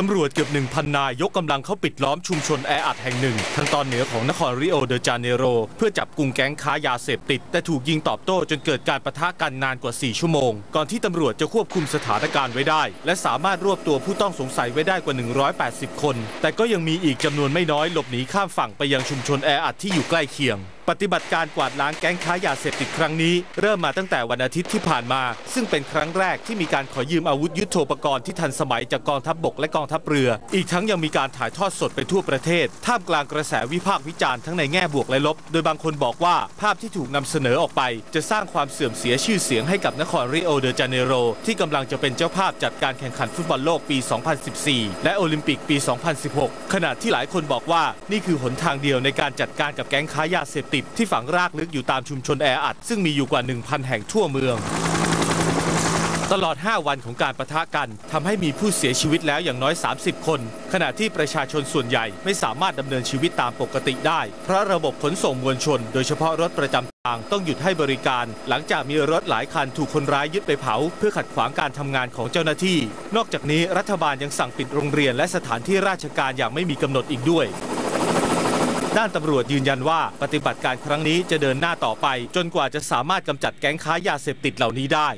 ตำรวจเกือบ1,000 นายยกกำลังเข้าปิดล้อมชุมชนแออัดแห่งหนึ่ง ทางตอนเหนือของนครริโอเดจาเนโร เพื่อจับกลุ่มแก๊งค้ายาเสพติด แต่ถูกยิงตอบโต้จนเกิดการประทะกันนานกว่า 4 ชั่วโมง ก่อนที่ตำรวจจะควบคุมสถานการณ์ไว้ได้ และสามารถรวบตัวผู้ต้องสงสัยไว้ได้กว่า 180 คน แต่ก็ยังมีอีกจำนวนไม่น้อยหลบหนีข้ามฝั่งไปยังชุมชนแออัดที่อยู่ใกล้เคียง ปฏิบัติการกวาดล้างแก๊งค้ายาเสพติดครั้งนี้ เริ่มมาตั้งแต่วันอาทิตย์ที่ผ่านมา ซึ่งเป็นครั้งแรกที่มีการขอยืมอาวุธยุโทโธปกรณ์ที่ทันสมัยจากกองทัพบบกและกองทัพเรือ อีกทั้งยังมีการถ่ายทอดสดไปทั่วประเทศ ท่ามกลางกระแสวิพากษ์วิจารณ์ทั้งในแง่บวกและลบ โดยบางคนบอกว่าภาพที่ถูกนำเสนอออกไป จะสร้างความเสื่อมเสียชื่อเสียงให้กับนครริโอเดจาเนโรที่กำลังจะเป็นเจ้าภาพจัดการแข่งขันฟุตบอลโลกปี 2014 และโอลิมปิกปี 2016 ขณะที่หลายคนบอกว่านี่คือหนทางเดียวในการจัดการกับแก๊งค้ายาเสพติดที่ฝังรากลึกอยู่ตามชุมชนแออัด ซึ่งมีอยู่กว่า 1,000 แห่งทั่วเมือง ตลอด 5 วันของการประทะกันทำให้มีผู้เสียชีวิตแล้วอย่างน้อย 30 คน ขณะที่ประชาชนส่วนใหญ่ไม่สามารถดำเนินชีวิตตามปกติได้ เพราะระบบขนส่งมวลชน โดยเฉพาะรถประจำทางต้องหยุดให้บริการ หลังจากมีรถหลายคันถูกคนร้ายยึดไปเผา เพื่อขัดขวางการทำงานของเจ้าหน้าที่ นอกจากนี้รัฐบาลยังสั่งปิดโรงเรียนและสถานที่ราชการอย่างไม่มีกำหนดอีกด้วย ด้านตำรวจยืนยันว่าปฏิบัติการครั้งนี้จะเดินหน้าต่อไป จนกว่าจะสามารถกำจัดแก๊งค้ายาเสพติดเหล่านี้ได้